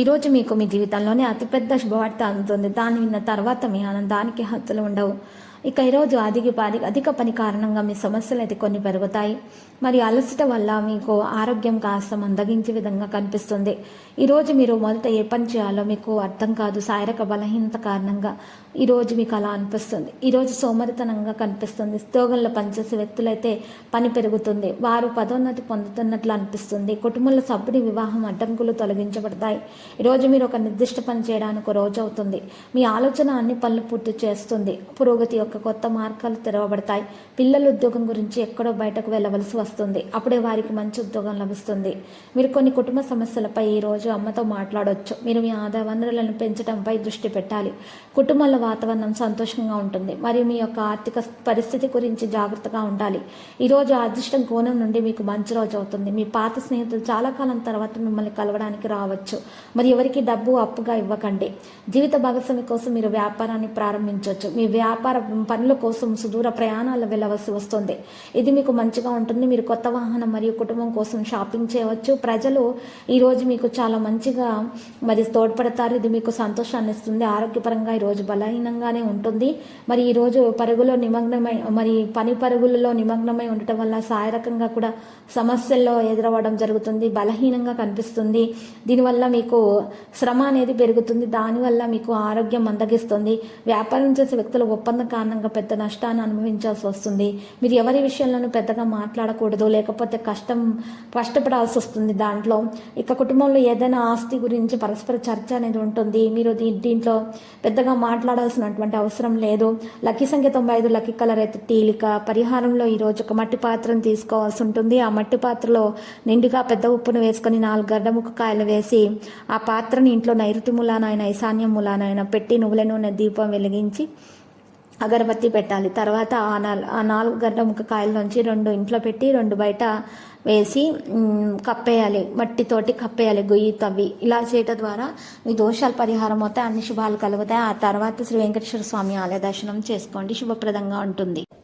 ఈరోజు మీకు మీ జీవితంలోనే అతిపెద్ద శుభవార్త అందుతుంది. దాన్ని విన్న తర్వాత మీ ఆనందానికి హద్దులు ఉండవు. ఇక ఈరోజు అధిక పని అధిక పని కారణంగా మీ సమస్యలు అయితే కొన్ని పెరుగుతాయి. మరి అలసట వల్ల మీకు ఆరోగ్యం కాస్త మందగించే విధంగా కనిపిస్తుంది. ఈరోజు మీరు మొదట ఏ పని చేయాలో మీకు అర్థం కాదు. శారీరక బలహీనత కారణంగా ఈరోజు మీకు అలా అనిపిస్తుంది. ఈరోజు సోమరితనంగా కనిపిస్తుంది. ఉద్యోగంలో పనిచేసే వ్యక్తులైతే పని పెరుగుతుంది. వారు పదోన్నతి పొందుతున్నట్లు అనిపిస్తుంది. కుటుంబంలో సభ్యుడి వివాహం అడ్డంకులు తొలగించబడతాయి. ఈరోజు మీరు ఒక నిర్దిష్ట పని చేయడానికి ఒక రోజు అవుతుంది. మీ ఆలోచన అన్ని పనులు పూర్తి చేస్తుంది. పురోగతి యొక్క కొత్త మార్గాలు తెరవబడతాయి. పిల్లల ఉద్యోగం గురించి ఎక్కడో బయటకు వెళ్ళవలసి వస్తుంది. అప్పుడే వారికి మంచి ఉద్యోగం లభిస్తుంది. మీరు కొన్ని కుటుంబ సమస్యలపై ఈ రోజు అమ్మతో మాట్లాడవచ్చు మీరు మీ ఆదాయ వనరులను పెంచడంపై దృష్టి పెట్టాలి. కుటుంబంలో వాతావరణం సంతోషంగా ఉంటుంది. మరియు మీ యొక్క ఆర్థిక పరిస్థితి గురించి జాగ్రత్తగా ఉండాలి. ఈరోజు అదృష్టం కోణం నుండి మీకు మంచి రోజు అవుతుంది. మీ పాత స్నేహితులు చాలా కాలం తర్వాత మిమ్మల్ని కలవడానికి రావచ్చు. మరి ఎవరికి డబ్బు అప్పుగా ఇవ్వకండి. జీవిత భాగస్వామి కోసం మీరు వ్యాపారాన్ని ప్రారంభించవచ్చు. మీ వ్యాపార పనుల కోసం సుదూర ప్రయాణాలు వెళ్ళవలసి వస్తుంది. ఇది మీకు మంచిగా ఉంటుంది. మీరు కొత్త వాహనం మరియు కుటుంబం కోసం షాపింగ్ చేయవచ్చు. ప్రజలు ఈరోజు మీకు చాలా మంచిగా మరి తోడ్పడతారు. ఇది మీకు సంతోషాన్ని ఇస్తుంది. ఆరోగ్యపరంగా ఈరోజు బలహీనంగానే ఉంటుంది. మరి ఈరోజు పరుగులో నిమగ్నమై మరి పని పరుగులలో నిమగ్నమై ఉండటం వల్ల శారీరకంగా కూడా సమస్యల్లో ఎదురవ్వడం జరుగుతుంది బలహీనంగా కనిపిస్తుంది. దీనివల్ల మీకు శ్రమ అనేది పెరుగుతుంది దానివల్ల మీకు ఆరోగ్యం మందగిస్తుంది. వ్యాపారం చేసే వ్యక్తుల ఒప్పందం కారణంగా పెద్ద నష్టాన్ని అనుభవించాల్సి వస్తుంది. మీరు ఎవరి విషయంలోనూ పెద్దగా మాట్లాడకూడదు లేకపోతే కష్టం కష్టపడాల్సి వస్తుంది దాంట్లో. ఇక కుటుంబంలో ఏదైనా ఆస్తి గురించి పరస్పర చర్చ అనేది ఉంటుంది. మీరు దీంట్లో పెద్దగా మాట్లాడాల్సినటువంటి అవసరం లేదు. లక్కీ సంఖ్య తొంభై ఐదు లక్కీ కలర్ అయితే టీలిక పరిహారంలో ఈరోజు ఒక మట్టి పాత్రను తీసుకోవాల్సి ఉంటుంది. ఆ మట్టి పాత్రలో నిండుగా పెద్ద ఉప్పును వేసుకొని నాలుగు గడ్డముక్క కాయలు వేసి ఆ పాత్రని ఇంట్లో నైరుతి మూలానైనా ఈశాన్యం మూలానైనా పెట్టి నువ్వుల నూనె దీపం వెలిగించి అగరబత్తి పెట్టాలి. తర్వాత ఆ నాల్ ఆ నాలుగు గడ్డ ముక్కకాయల్లోంచి రెండు ఇంట్లో పెట్టి రెండు బయట వేసి కప్పేయాలి. మట్టితోటి కప్పేయాలి గొయ్యి తవ్వి. ఇలా చేయటం ద్వారా మీ దోషాలు పరిహారం అవుతాయి అన్ని శుభాలు కలుగుతాయి. ఆ తర్వాత శ్రీ వెంకటేశ్వర స్వామి ఆలయ దర్శనం చేసుకోండి. శుభప్రదంగా ఉంటుంది.